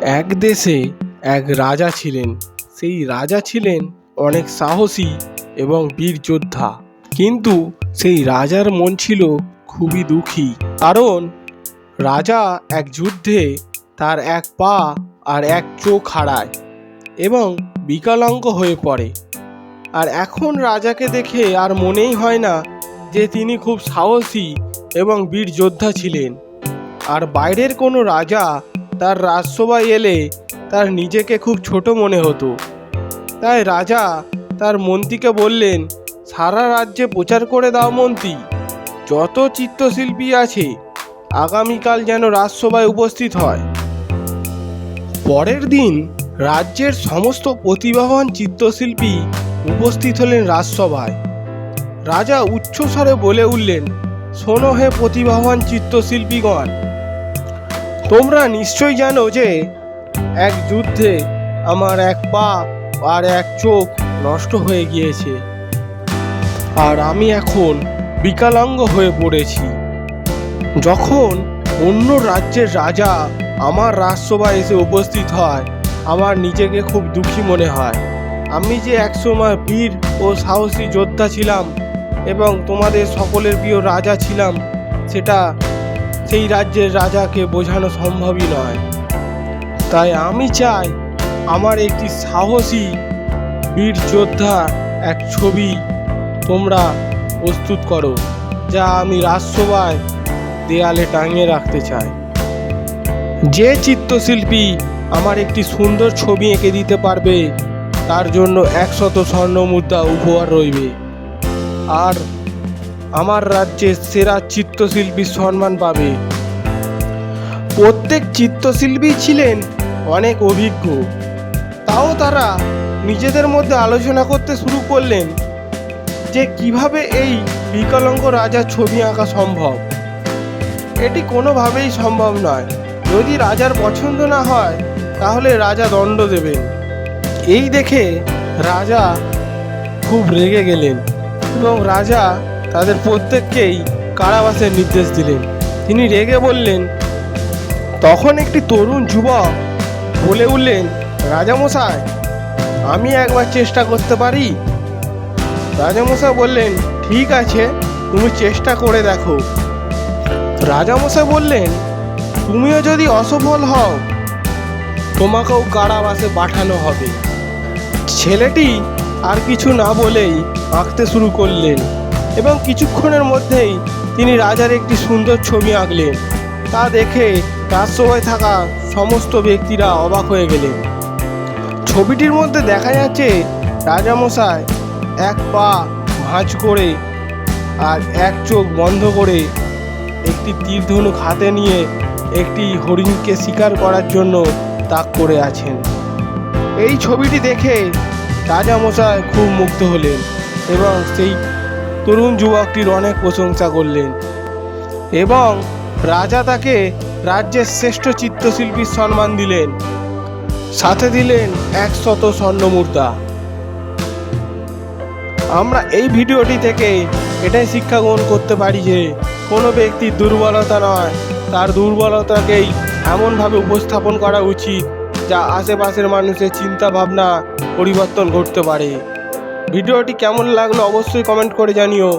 এক দেশে এক রাজা ছিলেন। সেই রাজা ছিলেন অনেক সাহসী এবং বীর যোদ্ধা। কিন্তু সেই রাজার মন ছিল খুবই দুঃখী। কারণ রাজা এক যুদ্ধে তার এক পা আর এক চোখ হারায় এবং বিকলাঙ্গ হয়ে পড়ে। আর এখন রাজাকে দেখে আর মনেই হয় না যে তিনি খুব সাহসী এবং বীর যোদ্ধা ছিলেন। আর বাইরের কোনো রাজা তার রাজসভায় এলে তার নিজেকে খুব ছোট মনে হতো। তাই রাজা তার মন্ত্রীকে বললেন, সারা রাজ্যে প্রচার করে দাও মন্ত্রী। যত চিত্রশিল্পী আছে, আগামীকাল যেন রাজসভায় উপস্থিত হয়। পরের দিন রাজ্যের সমস্ত প্রতিভাবান চিত্রশিল্পী উপস্থিত হলেন রাজসভায়। রাজা উচ্চস্বরে বলে উঠলেন, শোনো হে প্রতিভাবান চিত্রশিল্পীগণ তোমরা নিশ্চয়ই জানো যে এক যুদ্ধে আমার এক পা আর এক চোখ নষ্ট হয়ে গিয়েছে। আর আমি এখন বিকলাঙ্গ হয়ে পড়েছি। যখন অন্য রাজ্যের রাজা আমার রাজসভায় এসে উপস্থিত হয়, আমার নিজেকে খুব দুঃখী মনে হয়। আমি যে একসময় বীর ও সাহসী যোদ্ধা ছিলাম এবং তোমাদের সকলের প্রিয় রাজা ছিলাম, সেটা সেই রাজ্যের রাজাকে বোঝানো সম্ভবই নয়। তাই আমি চাই আমার একটি সাহসী বীর যোদ্ধা এক ছবি তোমরা প্রস্তুত করো, যা আমি রাজসভায় দেয়ালে টাঙিয়ে রাখতে চাই। যে চিত্রশিল্পী আমার একটি সুন্দর ছবি এঁকে দিতে পারবে, তার জন্য একশত স্বর্ণ মুদ্রা উপহার রইবে। আর আমার রাজ্যের সেরা চিত্রশিল্পীর সম্মান পাবে। প্রত্যেক চিত্রশিল্পী ছিলেন অনেক অভিজ্ঞ। তাও তারা নিজেদের মধ্যে আলোচনা করতে শুরু করলেন যে কীভাবে এই বিকলাঙ্গ রাজার ছবি আঁকা সম্ভব। এটি কোনোভাবেই সম্ভব নয়। যদি রাজার পছন্দ না হয়, তাহলে রাজা দণ্ড দেবেন। এই দেখে রাজা খুব রেগে গেলেন এবং রাজা তাদের প্রত্যেককেই কারাবাসের নির্দেশ দিলেন। তিনি রেগে বললেন, তখন একটি তরুণ যুবক বলে উঠলেন, রাজামশাই, আমি একবার চেষ্টা করতে পারি? রাজামশাই বললেন, ঠিক আছে, তুমি চেষ্টা করে দেখো। রাজামশাই বললেন, তুমিও যদি অসফল হও, তোমাকেও কারাবাসে পাঠানো হবে। ছেলেটি আর কিছু না বলেই আঁকতে শুরু করলেন। এবং কিছুক্ষণের মধ্যেই তিনি রাজার একটি সুন্দর ছবি আঁকলেন। তা দেখে রাজসভায় থাকা সমস্ত ব্যক্তিরা অবাক হয়ে গেলেন। ছবিটির মধ্যে দেখা যাচ্ছে রাজামশাই এক পা ভাঁজ করে আর এক চোখ বন্ধ করে একটি তীরধনুক হাতে নিয়ে একটি হরিণকে শিকার করার জন্য তাক করে আছেন। এই ছবিটি দেখে রাজামশাই খুব মুগ্ধ হলেন এবং সেই তরুণ যুবকটির অনেক প্রশংসা করলেন এবং রাজা তাকে রাজ্যের শ্রেষ্ঠ চিত্রশিল্পীর সম্মান দিলেন। সাথে দিলেন একশত স্বর্ণমুদ্রা আমরা এই ভিডিওটি থেকে এটাই শিক্ষা গ্রহণ করতে পারি যে কোনো ব্যক্তির দুর্বলতা নয়, তার দুর্বলতাকেই এমনভাবে উপস্থাপন করা উচিত যা আশেপাশের মানুষের চিন্তা ভাবনা পরিবর্তন ঘটতে পারে। ভিডিওটি কেমন লাগল অবশ্যই কমেন্ট করে জানিও।